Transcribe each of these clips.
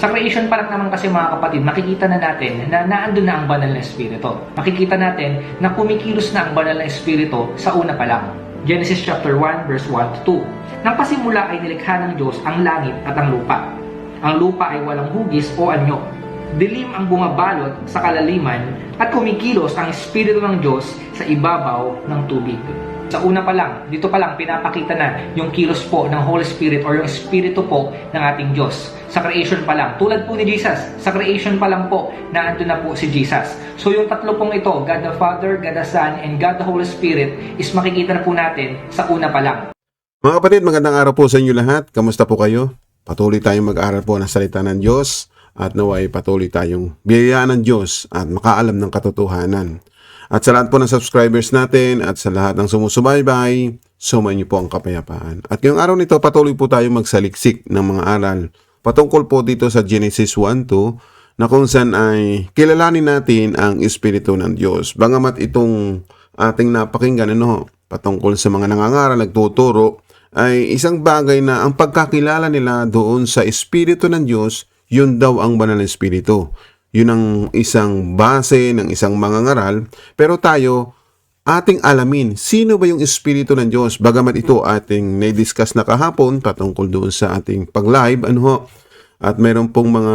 Sa creation pa lang naman kasi mga kapatid, makikita na natin na naandun na ang banal na espiritu. Makikita natin na kumikilos na ang banal na espiritu sa una pa lang. Genesis chapter 1 verse 1 to 2. Nang pasimula ay nilikha ng Diyos ang langit at ang lupa. Ang lupa ay walang hugis o anyo. Dilim ang bumabalot sa kalaliman at kumikilos ang espiritu ng Diyos sa ibabaw ng tubig. Sa una pa lang, dito pa lang pinapakita na yung kilos po ng Holy Spirit or yung Espiritu po ng ating Diyos. Sa creation pa lang, tulad po ni Jesus, sa creation pa lang po, naando na po si Jesus. So yung tatlo pong ito, God the Father, God the Son, and God the Holy Spirit, is makikita na po natin sa una pa lang. Mga kapatid, magandang araw po sa inyo lahat. Kamusta po kayo? Patuloy tayong mag-aral po ng salita ng Diyos at naway patuloy tayong biyayaan ng Diyos at makaalam ng katotohanan. At sa lahat po ng subscribers natin at sa lahat ng sumusubaybay, sumayin niyo po ang kapayapaan. At ngayong araw nito, patuloy po tayong magsaliksik ng mga aral patungkol po dito sa Genesis 1 2 na kung saan ay kilalanin natin ang Espiritu ng Diyos. Bangamat itong ating napakinggan ano, patungkol sa mga nangangaral, nagtuturo, ay isang bagay na ang pagkakilala nila doon sa Espiritu ng Diyos, yun daw ang banal na Espiritu. Yun ang isang base ng isang mangangaral. Pero tayo, ating alamin, sino ba yung Espiritu ng Diyos? Bagamat ito ating na-discuss na kahapon patungkol doon sa ating pag-live, ano ho? At meron pong mga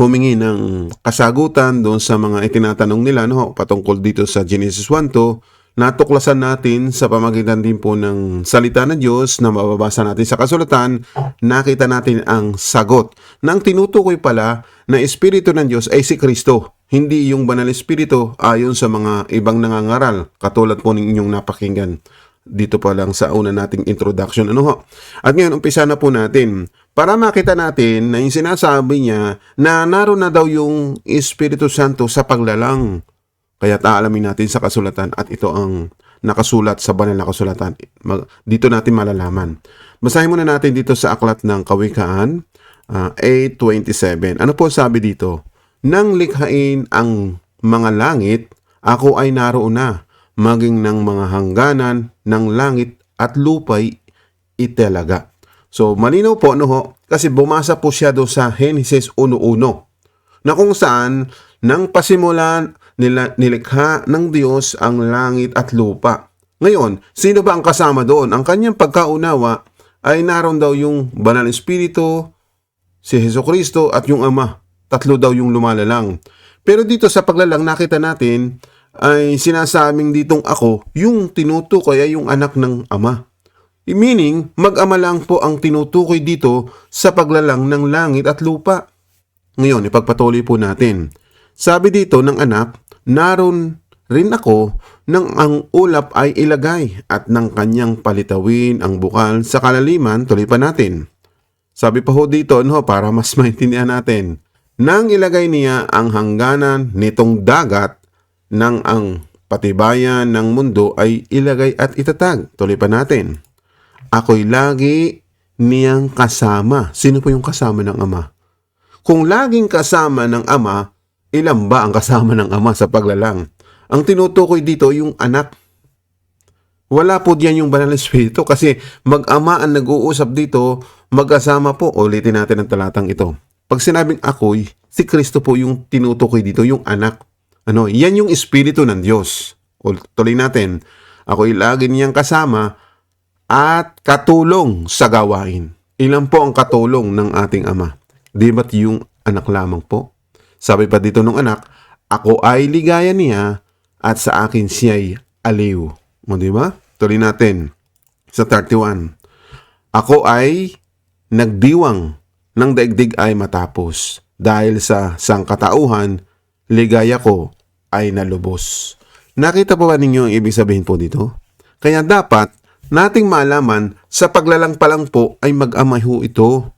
humingi ng kasagutan doon sa mga itinatanong nila no, patungkol dito sa Genesis 1 to natuklasan natin sa pamagitan din po ng salita ng Diyos na mababasa natin sa kasulatan, nakita natin ang sagot. Nang tinutukoy pala na Espiritu ng Diyos ay si Kristo, hindi yung banal Espiritu ayon sa mga ibang nangangaral, katulad po ninyong napakinggan dito pa lang sa una nating introduction. Ano ho? At ngayon, umpisa na po natin. Para makita natin na yung sinasabi niya na naroon na daw yung Espiritu Santo sa paglalang. Kaya taalamin natin sa kasulatan at ito ang nakasulat sa banal na kasulatan. Dito natin malalaman. Basahin muna natin dito sa aklat ng Kawikaan ah, 8.27. Ano po sabi dito? Nang likhain ang mga langit, ako ay naroon na, maging ng mga hangganan ng langit at lupay itelaga. So, malinaw po, no ho? Kasi bumasa po siya do sa Genesis 1.1 na kung saan nang pasimulan nila, nilikha ng Diyos ang langit at lupa. Ngayon, sino ba ang kasama doon? Ang kanyang pagkaunawa ay naroon daw yung Banal Espiritu, si Heso Kristo at yung Ama. Tatlo daw yung lumalalang. Pero dito sa paglalang nakita natin ay sinasabing ditong ako, yung tinutukoy ay yung anak ng Ama. Meaning, mag-ama lang po ang tinutukoy dito sa paglalang ng langit at lupa. Ngayon, ipagpatuloy po natin. Sabi dito ng anak, naroon rin ako nang ang ulap ay ilagay at ng kanyang palitawin ang bukal sa kalaliman, tuloy pa natin. Sabi pa ho dito, no, para mas maintindihan natin, nang ilagay niya ang hangganan nitong dagat nang ang patibayan ng mundo ay ilagay at itatag. Tuloy pa natin. Ako'y lagi niyang kasama. Sino po yung kasama ng Ama? Kung laging kasama ng Ama, ilan ba ang kasama ng Ama sa paglalang? Ang tinutukoy dito yung anak. Wala po diyan yung banal na espiritu kasi mag-ama ang nag-uusap dito, magkasama po. Ulitin natin ang talatang ito. Pag sinabing ako'y, si Kristo po yung tinutukoy dito, yung anak. Ano, yan yung espiritu ng Diyos. O, tuloy natin. Ako'y lagi niyang kasama at katulong sa gawain. Ilan po ang katulong ng ating ama? Di ba't yung anak lamang po? Sabi pa dito ng anak, ako ay ligaya niya at sa akin siya'y aliw. Mo di ba? Tuloy natin sa 31. Ako ay nagdiwang ng daigdig ay matapos. Dahil sa sangkatauhan, ligaya ko ay nalubos. Nakita po ba ninyo ang ibig sabihin po dito? Kaya dapat nating malaman sa paglalang pa lang po ay mag-amay ho ito.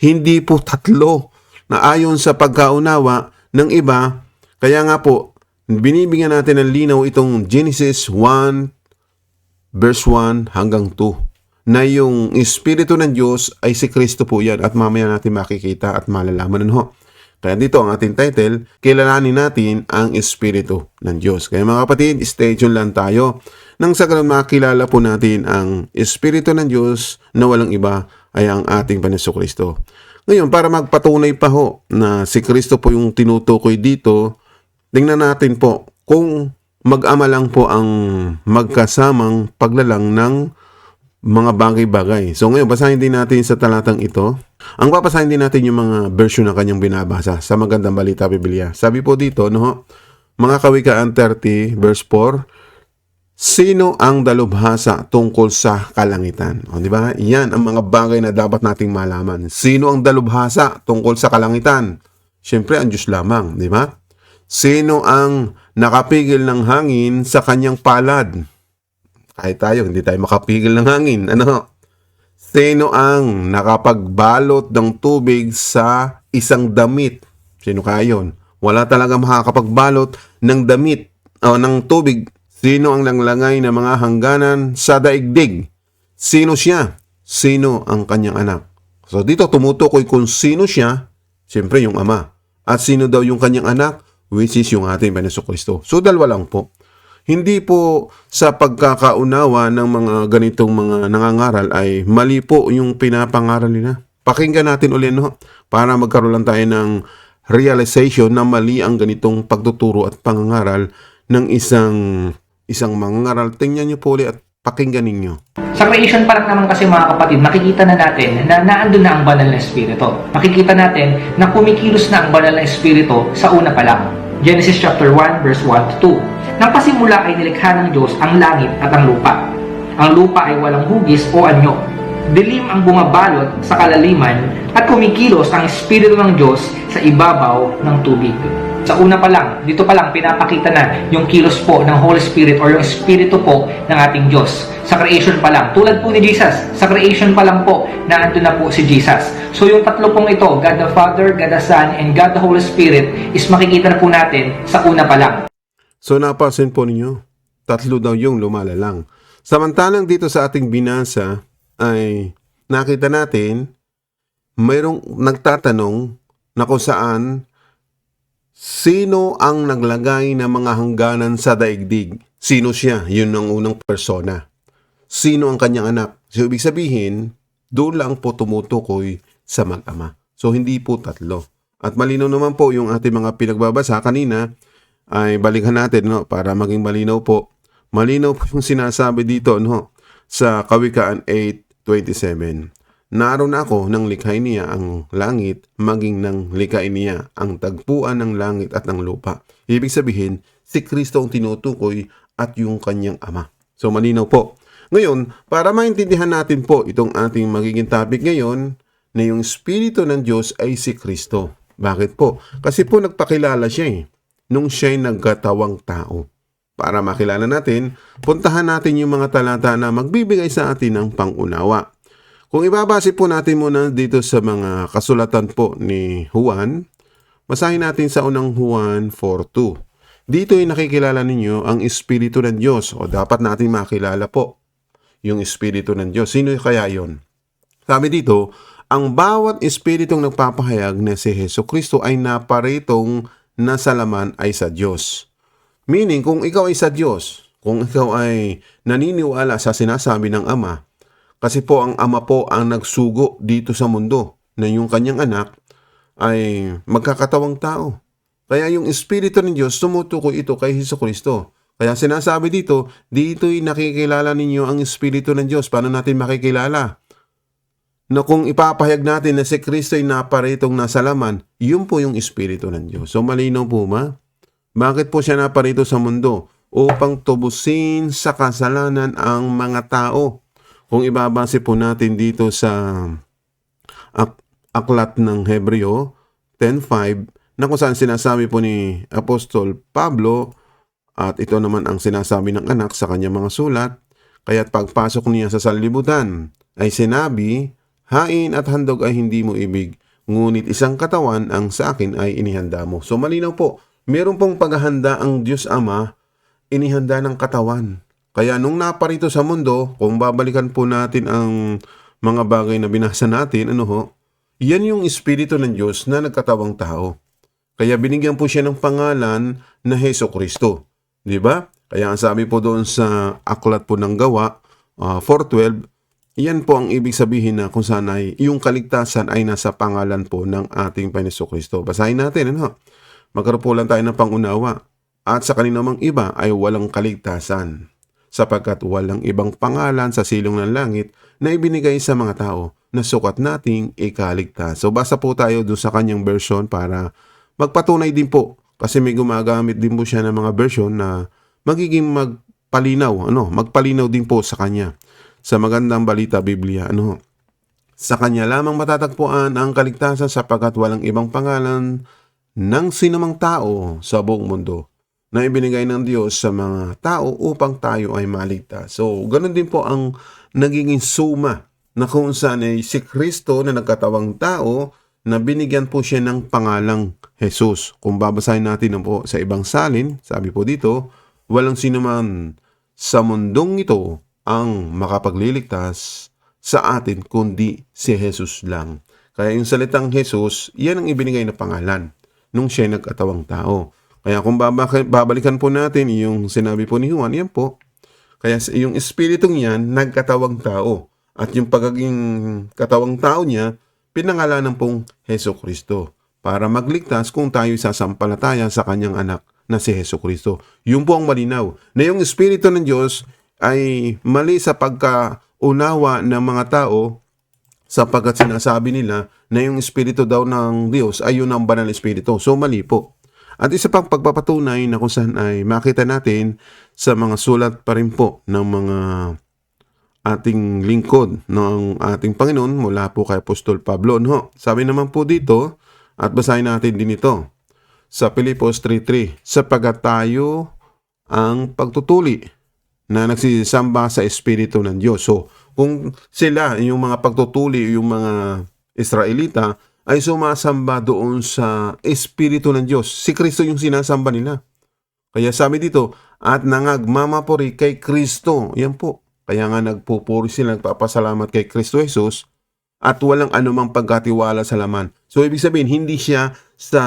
Hindi po tatlo na ayon sa pagkaunawa ng iba. Kaya nga po, binibigyan natin ng linaw itong Genesis 1 verse 1 hanggang 2 na yung Espiritu ng Diyos ay si Kristo po yan at mamaya natin makikita at malalaman ano. Kaya dito ang ating title, kilalanin natin ang Espiritu ng Diyos. Kaya mga kapatid, stay tuned lang tayo. Nang sa ganun makilala po natin ang Espiritu ng Diyos na walang iba ay ang ating Panginoon Kristo. Ngayon, para magpatunay pa ho na si Kristo po yung tinutukoy dito, tingnan natin po kung mag-ama lang po ang magkasamang paglalang ng mga bagay-bagay. So ngayon, basahin din natin sa talatang ito. Ang papasahin din natin yung mga version na kanyang binabasa sa Magandang Balita Biblia. Sabi po dito, no, mga kawikaan 30 verse 4, Sino ang dalubhasa tungkol sa kalangitan? O, di ba? Yan ang mga bagay na dapat nating malaman. Sino ang dalubhasa tungkol sa kalangitan? Siyempre, ang Diyos lamang, di ba? Sino ang nakapigil ng hangin sa kanyang palad? Kahit tayo, hindi tayo makapigil ng hangin. Ano? Sino ang nakapagbalot ng tubig sa isang damit? Sino kaya yun? Wala talaga makakapagbalot ng damit o ng tubig. Sino ang langlangay ng mga hangganan sa daigdig? Sino siya? Sino ang kanyang anak? So dito tumutukoy kung sino siya, siyempre yung ama. At sino daw yung kanyang anak? Which is yung ating Kristo. So dalawa lang po. Hindi po sa pagkakaunawa ng mga ganitong mga nangangaral ay mali po yung pinapangaral nila. Pakinggan natin ulit no? para magkaroon lang tayo ng realization na mali ang ganitong pagtuturo at pangangaral ng isang isang mangangaral. Tingnan niyo po ulit at pakinggan ninyo. Sa creation pa lang naman kasi mga kapatid, makikita na natin na naandun na ang banal na espiritu. Makikita natin na kumikilos na ang banal na espiritu sa una pa lang. Genesis chapter 1 verse 1 to 2. Nang pasimula ay nilikha ng Diyos ang langit at ang lupa. Ang lupa ay walang hugis o anyo. Dilim ang bumabalot sa kalaliman at kumikilos ang espiritu ng Diyos sa ibabaw ng tubig. Sa una pa lang, dito pa lang pinapakita na yung kilos po ng Holy Spirit or yung Espiritu po ng ating Diyos. Sa creation pa lang, tulad po ni Jesus, sa creation pa lang po, naandun na po si Jesus. So yung tatlo pong ito, God the Father, God the Son, and God the Holy Spirit, is makikita na po natin sa una pa lang. So napasin po ninyo, tatlo daw yung lumalalang. Samantalang dito sa ating binasa ay nakita natin mayroong nagtatanong na kung saan sino ang naglagay ng mga hangganan sa daigdig? Sino siya? Yun ang unang persona. Sino ang kanyang anak? So ibig sabihin, doon lang po tumutukoy sa mag-ama. So hindi po tatlo. At malinaw naman po yung ating mga pinagbabasa kanina ay balikan natin no para maging malinaw po. Malinaw po yung sinasabi dito no sa Kawikaan 8:27. Naroon ako nang likhain niya ang langit, maging nang likhain niya ang tagpuan ng langit at ng lupa. Ibig sabihin, si Kristo ang tinutukoy at yung kanyang ama. So malinaw po. Ngayon, para maintindihan natin po itong ating magiging topic ngayon, na yung Espiritu ng Diyos ay si Kristo. Bakit po? Kasi po nagpakilala siya eh, nung siya'y nagkatawang tao. Para makilala natin, puntahan natin yung mga talata na magbibigay sa atin ng pangunawa. Kung ibabase po natin muna dito sa mga kasulatan po ni Juan, basahin natin sa unang Juan 4.2. Dito ay nakikilala ninyo ang Espiritu ng Diyos o dapat natin makilala po yung Espiritu ng Diyos. Sino kaya yon? Sabi dito, ang bawat Espiritong nagpapahayag na si Heso Kristo ay naparitong nasa laman ay sa Diyos. Meaning, kung ikaw ay sa Diyos, kung ikaw ay naniniwala sa sinasabi ng Ama, kasi po ang Ama po ang nagsugo dito sa mundo na yung kanyang anak ay magkakatawang tao. Kaya yung Espiritu ng Diyos, tumutukoy ito kay Heso Kristo. Kaya sinasabi dito, dito'y nakikilala ninyo ang Espiritu ng Diyos. Paano natin makikilala? Na kung ipapahayag natin na si Kristo ay naparitong nasa laman, yun po yung Espiritu ng Diyos. So malinaw po ba? Bakit po siya naparito sa mundo? Upang tubusin sa kasalanan ang mga tao. Kung ibabase po natin dito sa ak- aklat ng Hebreo 10.5 na kung saan sinasabi po ni Apostol Pablo at ito naman ang sinasabi ng anak sa kanyang mga sulat kaya't pagpasok niya sa sanlibutan ay sinabi, hain at handog ay hindi mo ibig, ngunit isang katawan ang sa akin ay inihanda mo. So malinaw po, meron pong paghahanda ang Diyos Ama, inihanda ng katawan. Kaya nung naparito sa mundo, kung babalikan po natin ang mga bagay na binasa natin, ano ho, yan yung Espiritu ng Diyos na nagkatawang tao. Kaya binigyan po siya ng pangalan na Heso Kristo. Di ba? Kaya ang sabi po doon sa aklat po ng gawa, ah, 4.12, Yan po ang ibig sabihin na kung saan ay yung kaligtasan ay nasa pangalan po ng ating Panginoon Kristo. Basahin natin, ano? Magkaroon po lang tayo ng pangunawa. At sa kanino mang iba ay walang kaligtasan sapagkat walang ibang pangalan sa silong ng langit na ibinigay sa mga tao na sukat nating ikaligtas. So basa po tayo doon sa kanyang version para magpatunay din po kasi may gumagamit din po siya ng mga version na magiging magpalinaw, ano, magpalinaw din po sa kanya sa magandang balita Biblia, ano. Sa kanya lamang matatagpuan ang kaligtasan sapagkat walang ibang pangalan ng sinumang tao sa buong mundo na ibinigay ng Diyos sa mga tao upang tayo ay maligtas. So, ganun din po ang nagiging suma na kung saan ay si Kristo na nagkatawang tao na binigyan po siya ng pangalang Jesus. Kung babasahin natin na po sa ibang salin, sabi po dito, walang sino man sa mundong ito ang makapagliligtas sa atin kundi si Jesus lang. Kaya yung salitang Jesus, yan ang ibinigay na pangalan nung siya nagkatawang tao. Kaya kung babalikan po natin yung sinabi po ni Juan, yan po. Kaya yung espiritong yan, nagkatawang tao. At yung pagiging katawang tao niya, pinangalanan pong Heso Kristo para magligtas kung tayo sasampalataya sa kanyang anak na si Heso Kristo. Yun po ang malinaw. Na yung Espiritu ng Diyos ay mali sa pagkaunawa ng mga tao sapagkat sinasabi nila na yung Espiritu daw ng Diyos ay yun ang banal na Espiritu. So mali po. At isa pang pagpapatunay na kung saan ay makita natin sa mga sulat pa rin po ng mga ating lingkod ng ating Panginoon mula po kay Apostol Pablo. No? Sabi naman po dito, at basahin natin din ito, sa Pilipos 3.3, sapagat tayo ang pagtutuli na nagsisamba sa Espiritu ng Diyos. So, kung sila, yung mga pagtutuli, yung mga Israelita, ay sumasamba doon sa Espiritu ng Diyos. Si Kristo yung sinasamba nila. Kaya sabi dito, at nangagmamapuri kay Kristo. Yan po. Kaya nga nagpupuri sila, nagpapasalamat kay Kristo Jesus at walang anumang pagkatiwala sa laman. So, ibig sabihin, hindi siya sa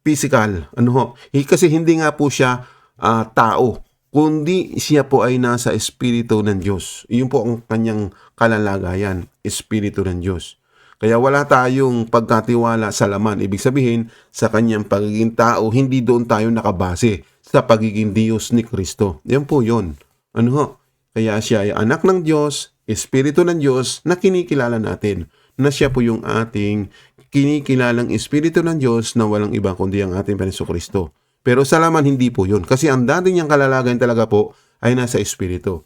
physical. Ano ho? Kasi hindi nga po siya ah, tao, kundi siya po ay nasa Espiritu ng Diyos. Iyon po ang kanyang kalalagayan, Espiritu ng Diyos. Kaya wala tayong pagkatiwala sa laman. Ibig sabihin, sa kanyang pagiging tao, hindi doon tayo nakabase sa pagiging Diyos ni Kristo. Yan po yon. Ano ho? Kaya siya ay anak ng Diyos, Espiritu ng Diyos na kinikilala natin. Na siya po yung ating kinikilalang Espiritu ng Diyos na walang iba kundi ang ating Panginoon Kristo. Pero sa laman, hindi po yun. Kasi ang dati niyang kalalagayan talaga po ay nasa Espiritu.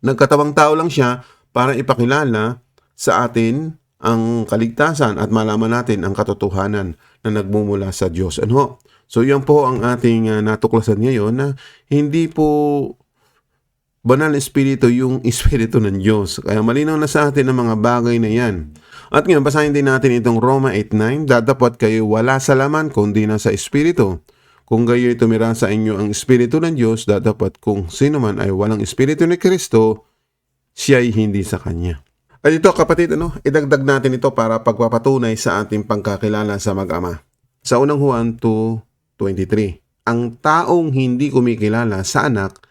Nagkatawang tao lang siya para ipakilala sa atin ang kaligtasan at malaman natin ang katotohanan na nagmumula sa Diyos. Ano? So yan po ang ating uh, natuklasan ngayon na hindi po banal na espiritu yung espiritu ng Diyos. Kaya malinaw na sa atin ang mga bagay na yan. At ngayon, basahin din natin itong Roma 8.9, Dadapat kayo wala sa laman kundi na sa espiritu. Kung gayo'y tumira sa inyo ang espiritu ng Diyos, dadapat kung sino man ay walang espiritu ni Kristo, siya'y hindi sa Kanya. At ito kapatid, ano, idagdag natin ito para pagpapatunay sa ating pagkakilala sa mag-ama. Sa unang Juan 2.23, Ang taong hindi kumikilala sa anak,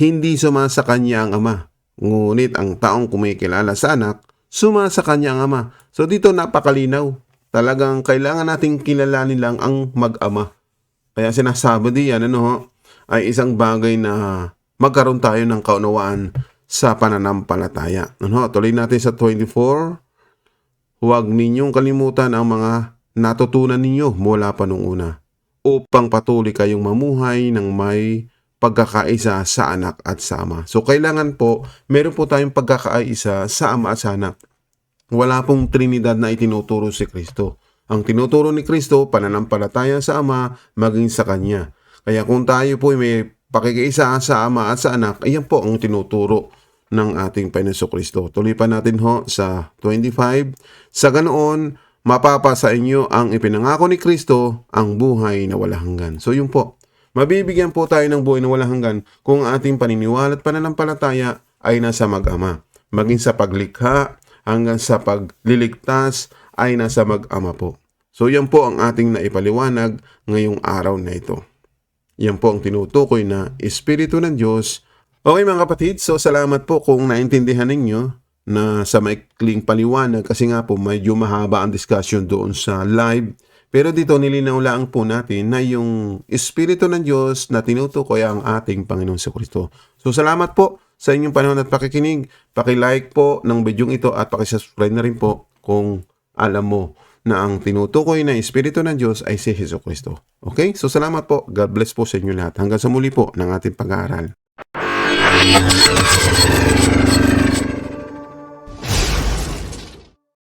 hindi suma sa kanya ang ama. Ngunit ang taong kumikilala sa anak, suma sa kanya ang ama. So dito napakalinaw. Talagang kailangan nating kilalanin lang ang mag-ama. Kaya sinasabi diyan, ano ay isang bagay na magkaroon tayo ng kaunawaan sa pananampalataya. Ano, tuloy natin sa 24. Huwag ninyong kalimutan ang mga natutunan ninyo mula pa nung una upang patuloy kayong mamuhay ng may pagkakaisa sa anak at sa ama. So kailangan po, meron po tayong pagkakaisa sa ama at sa anak. Wala pong trinidad na itinuturo si Kristo. Ang tinuturo ni Kristo, pananampalataya sa ama, maging sa Kanya. Kaya kung tayo po may pakikiisa sa ama at sa anak, ayan po ang tinuturo ng ating Panginoon Kristo. Tuloy pa natin ho sa 25. Sa ganoon, mapapa sa inyo ang ipinangako ni Kristo, ang buhay na wala hanggan. So yun po, mabibigyan po tayo ng buhay na wala hanggan kung ating paniniwala at pananampalataya ay nasa mag-ama. Maging sa paglikha hanggang sa pagliligtas ay nasa mag-ama po. So yan po ang ating naipaliwanag ngayong araw na ito. Yan po ang tinutukoy na Espiritu ng Diyos. Okay mga kapatid, so salamat po kung naintindihan ninyo na sa maikling paliwanag kasi nga po medyo mahaba ang discussion doon sa live. Pero dito nilinaw lang po natin na yung Espiritu ng Diyos na tinutukoy ang ating Panginoon sa Kristo. So salamat po sa inyong panahon at pakikinig. Paki-like po ng video ito at paki-subscribe na rin po kung alam mo na ang tinutukoy na Espiritu ng Diyos ay si Heso Kristo. Okay? So salamat po. God bless po sa inyo lahat. Hanggang sa muli po ng ating pag-aaral. Thank you.